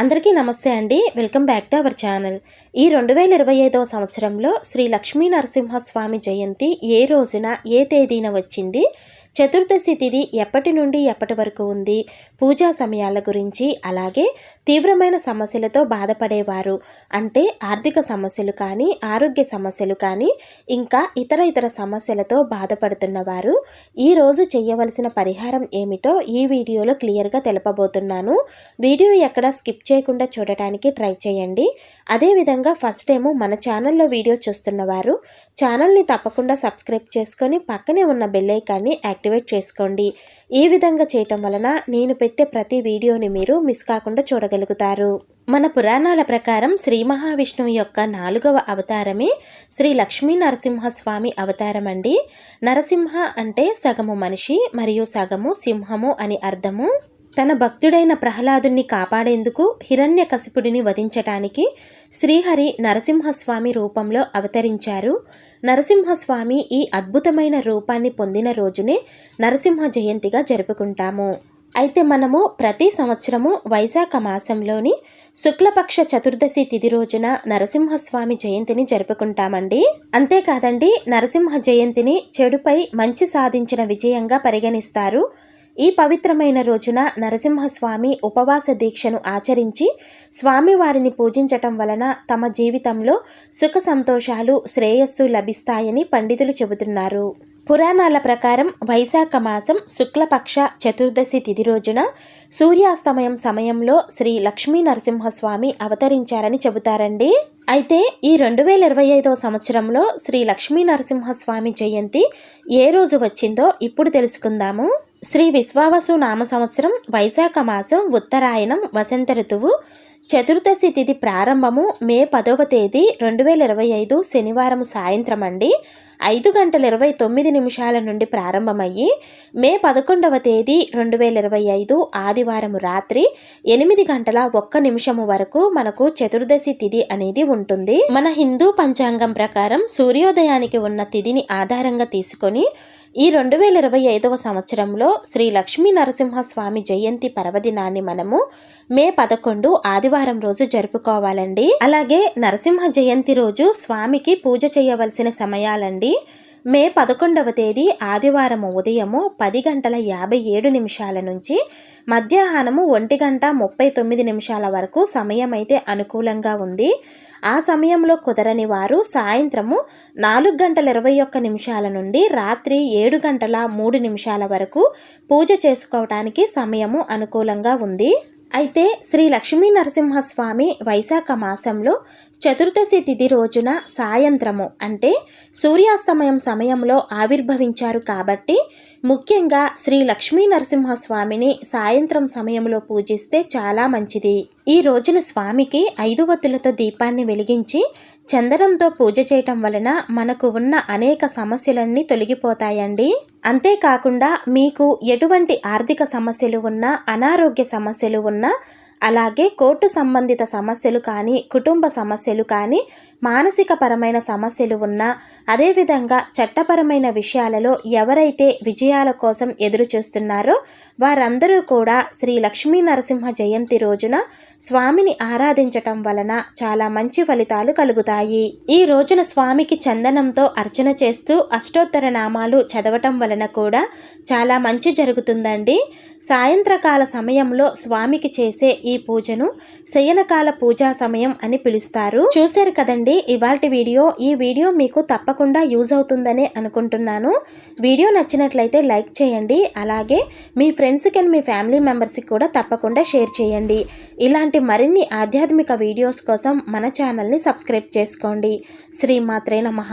అందరికీ నమస్తే అండి. Welcome back to our channel. ఈ రెండు వేల ఇరవై ఐదవ సంవత్సరంలో శ్రీ లక్ష్మీ నరసింహస్వామి జయంతి ఏ రోజున ఏ తేదీన వచ్చింది? చతుర్దశి తిథి ఎప్పటి నుండి ఎప్పటి వరకు ఉంది? పూజా సమయాల గురించి అలాగే తీవ్రమైన సమస్యలతో బాధపడేవారు. అంటే ఆర్థిక సమస్యలు కానీ ఆరోగ్య సమస్యలు కానీ ఇంకా ఇతర ఇతర సమస్యలతో బాధపడుతున్నవారు ఈరోజు చేయవలసిన పరిహారం ఏమిటో ఈ వీడియోలో క్లియర్గా తెలపబోతున్నాను. వీడియో ఎక్కడ స్కిప్ చేయకుండా చూడటానికి ట్రై చేయండి. అదేవిధంగా ఫస్ట్ ఏమో మన ఛానల్లో వీడియో చూస్తున్నవారు ఛానల్ని తప్పకుండా సబ్స్క్రైబ్ చేసుకొని పక్కనే ఉన్న బెల్లైకాన్ని యాక్టివ్ యాక్టివేట్ చేసుకోండి. ఈ విధంగా చేయటం వలన నేను పెట్టే ప్రతి వీడియోని మీరు మిస్ కాకుండా చూడగలుగుతారు. మన పురాణాల ప్రకారం శ్రీ మహావిష్ణువు యొక్క నాలుగవ అవతారమే శ్రీ లక్ష్మీ నరసింహస్వామి అవతారం అండి. నరసింహ అంటే సగము మనిషి మరియు సగము సింహము అని అర్థము. తన భక్తుడైన ప్రహ్లాదుని కాపాడేందుకు హిరణ్య కసిపుడిని వధించటానికి శ్రీహరి నరసింహస్వామి రూపంలో అవతరించారు. నరసింహస్వామి ఈ అద్భుతమైన రూపాన్ని పొందిన రోజునే నరసింహ జయంతిగా జరుపుకుంటాము. అయితే మనము ప్రతి సంవత్సరము వైశాఖ మాసంలోని శుక్లపక్ష చతుర్దశి తిథి రోజున నరసింహస్వామి జయంతిని జరుపుకుంటామండి. అంతేకాదండి నరసింహ జయంతిని చెడుపై మంచి సాధించిన విజయంగా పరిగణిస్తారు. ఈ పవిత్రమైన రోజున నరసింహస్వామి ఉపవాస దీక్షను ఆచరించి స్వామివారిని పూజించటం వలన తమ జీవితంలో సుఖ సంతోషాలు శ్రేయస్సు లభిస్తాయని పండితులు చెబుతున్నారు. పురాణాల ప్రకారం వైశాఖ మాసం శుక్లపక్ష చతుర్దశి తిథి రోజున సూర్యాస్తమయం సమయంలో శ్రీ లక్ష్మీ నరసింహస్వామి అవతరించారని చెబుతారండి. అయితే ఈ రెండు వేల ఇరవై ఐదవ సంవత్సరంలో శ్రీ లక్ష్మీ నరసింహస్వామి జయంతి ఏ రోజు వచ్చిందో ఇప్పుడు తెలుసుకుందాము. శ్రీ విశ్వావసు నామ సంవత్సరం వైశాఖ మాసం ఉత్తరాయణం వసంత ఋతువు చతుర్దశి తిథి ప్రారంభము మే పదవ తేదీ రెండు వేల ఇరవై ఐదు శనివారం సాయంత్రం అండి. ఐదు గంటల ఇరవై తొమ్మిది నిమిషాల నుండి ప్రారంభమయ్యి మే పదకొండవ తేదీ రెండు వేల ఇరవై ఐదు ఆదివారం రాత్రి ఎనిమిది గంటల ఒక్క నిమిషము వరకు మనకు చతుర్దశి తిథి అనేది ఉంటుంది. మన హిందూ పంచాంగం ప్రకారం సూర్యోదయానికి ఉన్న తిథిని ఆధారంగా తీసుకొని ఈ రెండు వేల ఇరవై ఐదవ సంవత్సరంలో శ్రీ లక్ష్మీ నరసింహస్వామి జయంతి పర్వదినాన్ని మనము మే పదకొండు ఆదివారం రోజు జరుపుకోవాలండి. అలాగే నరసింహ జయంతి రోజు స్వామికి పూజ చేయవలసిన సమయాలండి. మే పదకొండవ తేదీ ఆదివారం ఉదయము పది గంటల యాభై ఏడు నిమిషాల నుంచి మధ్యాహ్నము ఒంటి గంట ముప్పై తొమ్మిది నిమిషాల వరకు సమయం అయితే అనుకూలంగా ఉంది. ఆ సమయంలో కుదరని వారు సాయంత్రము నాలుగు గంటల ఇరవై ఒక్క నిమిషాల నుండి రాత్రి ఏడు గంటల మూడు నిమిషాల వరకు పూజ చేసుకోవటానికి సమయము అనుకూలంగా ఉంది. అయితే శ్రీ లక్ష్మీ నరసింహస్వామి వైశాఖ మాసంలో చతుర్దశి తిథి రోజున సాయంత్రము అంటే సూర్యాస్తమయం సమయంలో ఆవిర్భవించారు కాబట్టి ముఖ్యంగా శ్రీ లక్ష్మీ నరసింహస్వామిని సాయంత్రం సమయంలో పూజిస్తే చాలా మంచిది. ఈ రోజున స్వామికి ఐదు వత్తులతో దీపాన్ని వెలిగించి చందనంతో పూజ చేయటం వలన మనకు ఉన్న అనేక సమస్యలన్నీ తొలగిపోతాయండి. అంతేకాకుండా మీకు ఎటువంటి ఆర్థిక సమస్యలు ఉన్నా అనారోగ్య సమస్యలు ఉన్నా అలాగే కోర్టు సంబంధిత సమస్యలు కానీ కుటుంబ సమస్యలు కానీ మానసిక పరమైన సమస్యలు ఉన్నా అదేవిధంగా చట్టపరమైన విషయాలలో ఎవరైతే విజయాల కోసం ఎదురు చూస్తున్నారో వారందరూ కూడా శ్రీ లక్ష్మీ నరసింహ జయంతి రోజున స్వామిని ఆరాధించటం వలన చాలా మంచి ఫలితాలు కలుగుతాయి. ఈ రోజున స్వామికి చందనంతో అర్చన చేస్తూ అష్టోత్తర నామాలు చదవటం వలన కూడా చాలా మంచి జరుగుతుందండి. సాయంత్రకాల సమయంలో స్వామికి చేసే ఈ పూజను శయనకాల పూజా సమయం అని పిలుస్తారు. చూశారు కదండి ఇవాల్టి వీడియో. ఈ వీడియో మీకు తప్పకుండా యూజ్ అవుతుందని అనుకుంటున్నాను. వీడియో నచ్చినట్లయితే లైక్ చేయండి. అలాగే మీ ఫ్రెండ్స్కి అండ్ మీ ఫ్యామిలీ మెంబర్స్కి కూడా తప్పకుండా షేర్ చేయండి. ఇలాంటి మరిన్ని ఆధ్యాత్మిక వీడియోస్ కోసం మన ఛానల్ని సబ్స్క్రైబ్ చేసుకోండి. శ్రీమాత్రే నమః.